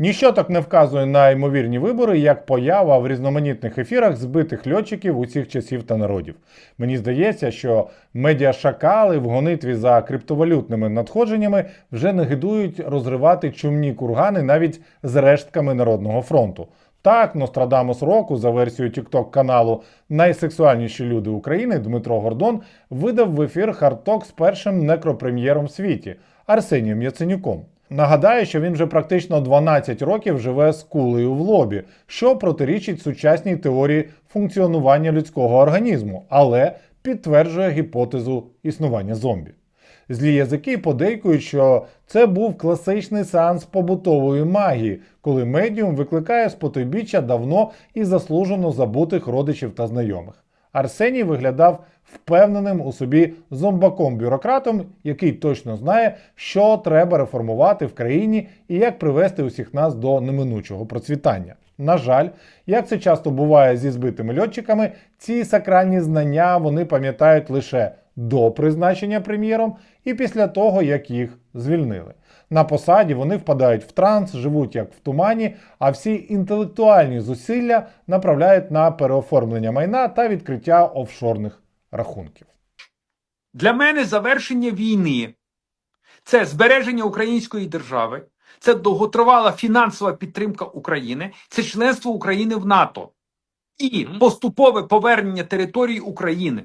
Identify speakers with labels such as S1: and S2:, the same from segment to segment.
S1: Ніщо так не вказує на ймовірні вибори, як поява в різноманітних ефірах збитих льотчиків усіх часів та народів. Мені здається, що медіашакали в гонитві за криптовалютними надходженнями вже не гидують розривати чумні кургани навіть з рештками Народного фронту. Так, Нострадамус року за версією TikTok каналу Найсексуальніші люди України Дмитро Гордон видав в ефір хардток з першим некропрем'єром в світі Арсенієм Яценюком. Нагадаю, що він вже практично 12 років живе з кулею в лобі, що протирічить сучасній теорії функціонування людського організму, але підтверджує гіпотезу існування зомбі. Злі язики подейкують, що це був класичний сеанс побутової магії, коли медіум викликає з потойбіччя давно і заслужено забутих родичів та знайомих. Арсеній виглядав впевненим у собі зомбаком-бюрократом, який точно знає, що треба реформувати в країні і як привести усіх нас до неминучого процвітання. На жаль, як це часто буває зі збитими льотчиками, ці сакральні знання вони пам'ятають лише до призначення прем'єром і після того, як їх звільнили. На посаді вони впадають в транс, живуть як в тумані, а всі інтелектуальні зусилля направляють на переоформлення майна та відкриття офшорних рахунків.
S2: Для мене завершення війни це збереження української держави, це довготривала фінансова підтримка України, це членство України в НАТО і поступове повернення території України.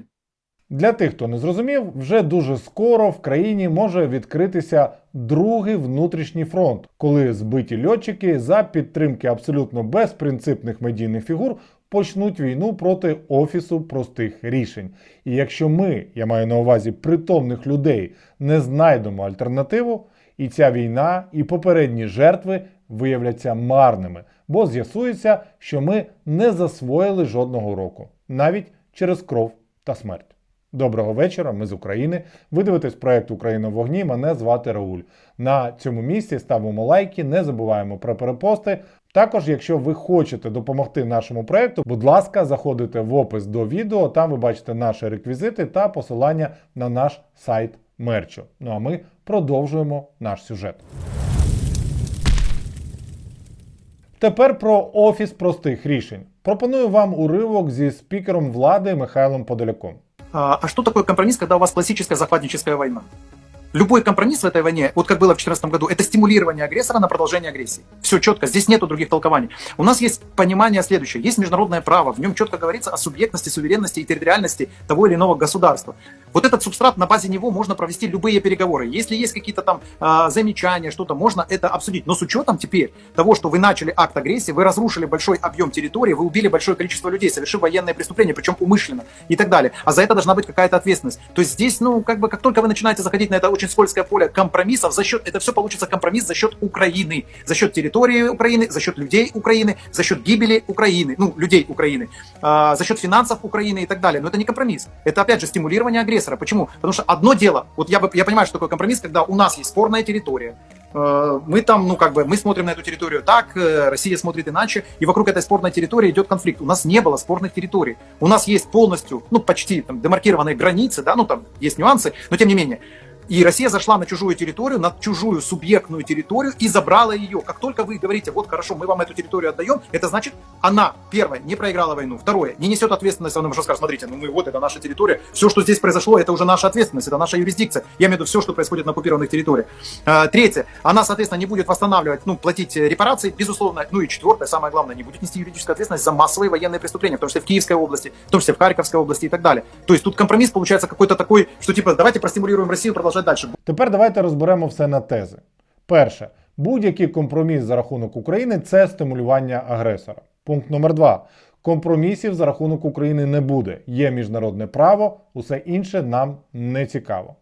S1: Для тих, хто не зрозумів, вже дуже скоро в країні може відкритися другий внутрішній фронт, коли збиті льотчики за підтримки абсолютно безпринципних медійних фігур почнуть війну проти офісу простих рішень. І якщо ми, я маю на увазі притомних людей, не знайдемо альтернативу, і ця війна, і попередні жертви виявляться марними, бо з'ясується, що ми не засвоїли жодного уроку, навіть через кров та смерть. Доброго вечора, ми з України. Ви дивитесь проект Україна в вогні. Мене звати Рауль. На цьому місці ставимо лайки, не забуваємо про перепости. Також, якщо ви хочете допомогти нашому проекту, будь ласка, заходите в опис до відео. Там ви бачите наші реквізити та посилання на наш сайт мерчу. Ну а ми продовжуємо наш сюжет. Тепер про офіс простих рішень. Пропоную вам уривок зі спікером влади Михайлом Подоляком.
S3: А что такое компромисс, когда у вас классическая захватническая война? Любой компромисс в этой войне, вот как было в 2014 году, это стимулирование агрессора на продолжение агрессии. Все четко, здесь нету других толкований. У нас есть понимание следующее. Есть международное право, в нем четко говорится о субъектности, суверенности и территориальности того или иного государства. Вот этот субстрат, на базе него можно провести любые переговоры. Если есть какие-то там а, замечания, что-то, можно это обсудить. Но с учетом теперь того, что вы начали акт агрессии, вы разрушили большой объем территории, вы убили большое количество людей, совершив военное преступление, причем умышленно и так далее. А за это должна быть какая-то ответственность. То есть здесь, ну, как бы, как только вы начинаете заходить на это очень скользкое поле компромиссов, за счет, это все получится компромисс за счет Украины, за счет территории Украины, за счет людей Украины, за счет гибели Украины, ну, людей Украины, а, за счет финансов Украины и так далее. Но это не компромисс. Это, опять же, стимулирование агрессора. Почему? Потому что одно дело, вот я, бы, я понимаю, что такое компромисс, когда у нас есть спорная территория, э, мы там, ну, как бы, мы смотрим на эту территорию так, э, Россия смотрит иначе, и вокруг этой спорной территории идет конфликт. У нас не было спорных территорий. У нас есть полностью, ну, почти там, демаркированные границы, да, ну, там есть нюансы, но тем не менее. И Россия зашла на чужую территорию, на чужую субъектную территорию и забрала ее. Как только вы говорите, вот хорошо, мы вам эту территорию отдаем, это значит, она, первое, не проиграла войну, второе, не несет ответственность, она уже скажет, смотрите, ну мы вот, это наша территория, все, что здесь произошло, это уже наша ответственность, это наша юрисдикция. Я имею в виду все, что происходит на оккупированных территориях. А, Третье, она, соответственно, не будет восстанавливать, ну, платить э, репарации, безусловно. Ну и четвертое, самое главное, не будет нести юридическую ответственность за массовые военные преступления, в том числе в Киевской области, в том числе в Харьковской области и так далее. То есть тут компромисс получается какой-то такой, что типа давайте простимулируем Россию продолжать дальше.
S1: Тепер давайте розберемо все на тези. Перше, будь-який компроміс за рахунок України це стимулювання агресора. Пункт номер два. Компромісів за рахунок України не буде. Є міжнародне право, усе інше нам не цікаво.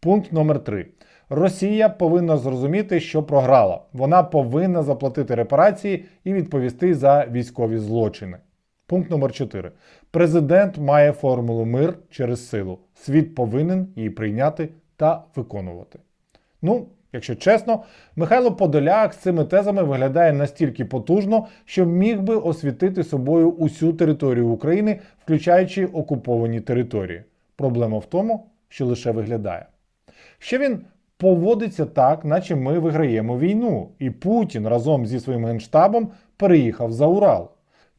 S1: Пункт номер три. Росія повинна зрозуміти, що програла. Вона повинна заплатити репарації і відповісти за військові злочини. Пункт номер 4. Президент має формулу мир через силу. Світ повинен її прийняти та виконувати. Ну, якщо чесно, Михайло Подоляк з цими тезами виглядає настільки потужно, що міг би освітити собою усю територію України, включаючи окуповані території. Проблема в тому, що лише виглядає. Ще він поводиться так, наче ми виграємо війну, і Путін разом зі своїм генштабом переїхав за Урал.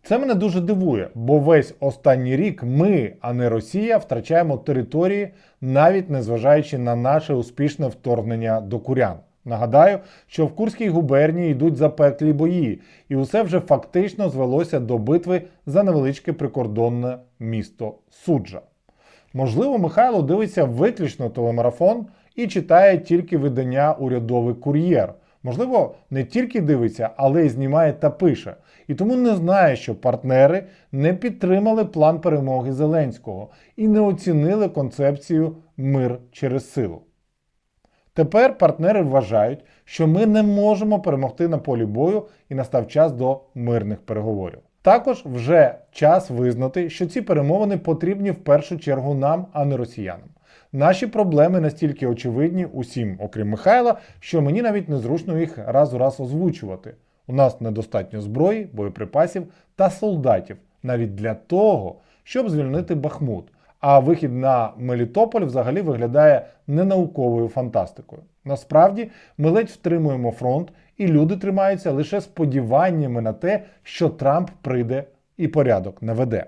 S1: Це мене дуже дивує, бо весь останній рік ми, а не Росія, втрачаємо території, навіть незважаючи на наше успішне вторгнення до курян. Нагадаю, що в Курській губернії йдуть запеклі бої, і усе вже фактично звелося до битви за невеличке прикордонне місто Суджа. Можливо, Михайло дивиться виключно телемарафон і читає тільки видання Урядовий кур'єр. Можливо, не тільки дивиться, але й знімає та пише. І тому не знає, що партнери не підтримали план перемоги Зеленського і не оцінили концепцію мир через силу. Тепер партнери вважають, що ми не можемо перемогти на полі бою і настав час до мирних переговорів. Також вже час визнати, що ці перемовини потрібні в першу чергу нам, а не росіянам. Наші проблеми настільки очевидні усім, окрім Михайла, що мені навіть незручно їх раз у раз озвучувати. У нас недостатньо зброї, боєприпасів та солдатів навіть для того, щоб звільнити Бахмут. А вихід на Мелітополь взагалі виглядає ненауковою фантастикою. Насправді, ми ледь втримуємо фронт, і люди тримаються лише сподіваннями на те, що Трамп прийде і порядок наведе.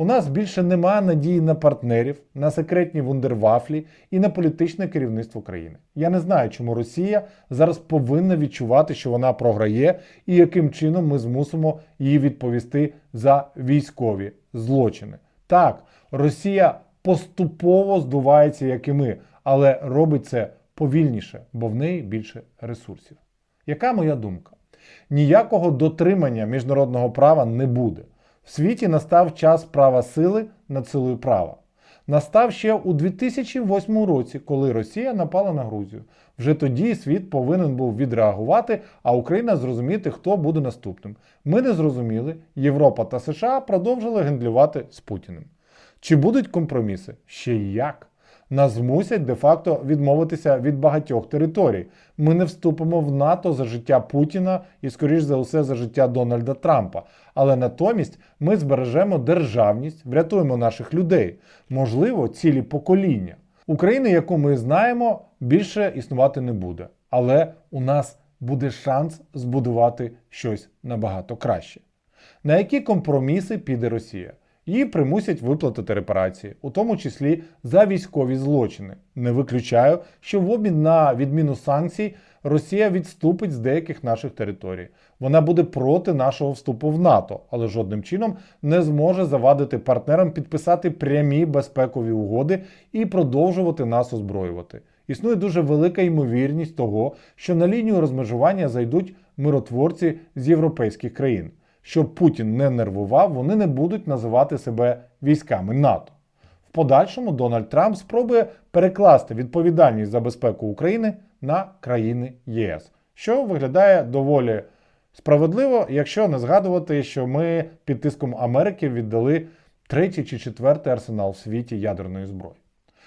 S1: У нас більше нема надії на партнерів, на секретні вундервафлі і на політичне керівництво країни. Я не знаю, чому Росія зараз повинна відчувати, що вона програє, і яким чином ми змусимо її відповісти за військові злочини. Так, Росія поступово здувається, як і ми, але робить це повільніше, бо в неї більше ресурсів. Яка моя думка? Ніякого дотримання міжнародного права не буде. В світі настав час права сили над силою права. Настав ще у 2008 році, коли Росія напала на Грузію. Вже тоді світ повинен був відреагувати, а Україна зрозуміти, хто буде наступним. Ми не зрозуміли, Європа та США продовжили гендлювати з Путіним. Чи будуть компроміси? Ще як? Нас змусять де-факто відмовитися від багатьох територій. Ми не вступимо в НАТО за життя Путіна і, скоріш за усе, за життя Дональда Трампа. Але натомість ми збережемо державність, врятуємо наших людей, можливо, цілі покоління. України, яку ми знаємо, більше існувати не буде. Але у нас буде шанс збудувати щось набагато краще. На які компроміси піде Росія? Її примусять виплатити репарації, у тому числі за військові злочини. Не виключаю, що в обмін на відміну санкцій Росія відступить з деяких наших територій. Вона буде проти нашого вступу в НАТО, але жодним чином не зможе завадити партнерам підписати прямі безпекові угоди і продовжувати нас озброювати. Існує дуже велика ймовірність того, що на лінію розмежування зайдуть миротворці з європейських країн. Щоб Путін не нервував, вони не будуть називати себе військами НАТО. В подальшому Дональд Трамп спробує перекласти відповідальність за безпеку України на країни ЄС, що виглядає доволі справедливо, якщо не згадувати, що ми під тиском Америки віддали третій чи четвертий арсенал в світі ядерної зброї.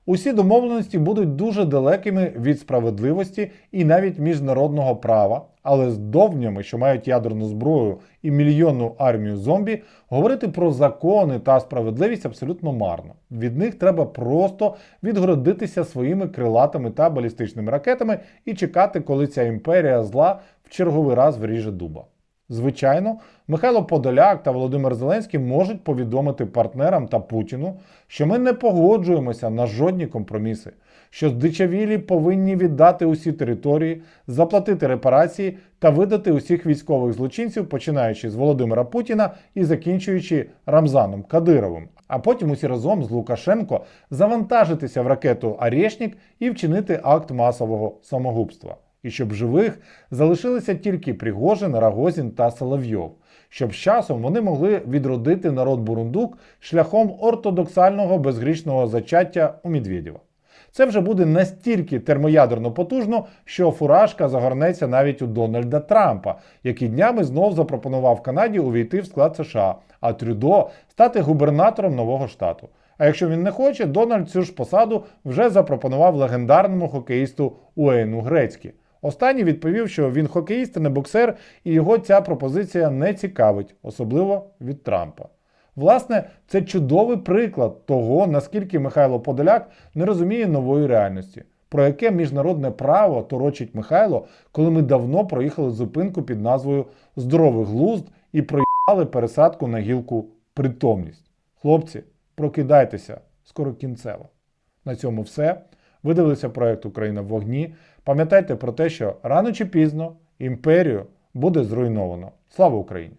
S1: Усі домовленості будуть дуже далекими від справедливості і навіть міжнародного права, але з довнями, що мають ядерну зброю і мільйонну армію зомбі, говорити про закони та справедливість абсолютно марно. Від них треба просто відгородитися своїми крилатими та балістичними ракетами і чекати, коли ця імперія зла в черговий раз вріже дуба. Звичайно, Михайло Подоляк та Володимир Зеленський можуть повідомити партнерам та Путіну, що ми не погоджуємося на жодні компроміси, що здичавілі повинні віддати усі території, заплатити репарації та видати усіх військових злочинців, починаючи з Володимира Путіна і закінчуючи Рамзаном Кадировим. А потім усі разом з Лукашенко завантажитися в ракету Арєшнік і вчинити акт масового самогубства і щоб живих залишилися тільки Пригожин, Рагозін та Соловйов, щоб з часом вони могли відродити народ Бурундук шляхом ортодоксального безгрішного зачаття у Медведєва. Це вже буде настільки термоядерно потужно, що фуражка загорнеться навіть у Дональда Трампа, який днями знов запропонував Канаді увійти в склад США, а Трюдо стати губернатором нового штату. А якщо він не хоче, Дональд цю ж посаду вже запропонував легендарному хокеїсту Уейну Грецькі. Останній відповів, що він хокеїст, а не боксер, і його ця пропозиція не цікавить, особливо від Трампа. Власне, це чудовий приклад того, наскільки Михайло Подоляк не розуміє нової реальності. Про яке міжнародне право торочить Михайло, коли ми давно проїхали зупинку під назвою Здоровий глузд і проїхали пересадку на гілку притомність. Хлопці, прокидайтеся, скоро кінцево. На цьому все. Ви дивилися проект Україна в вогні. Пам'ятайте про те, що рано чи пізно імперію буде зруйновано. Слава Україні!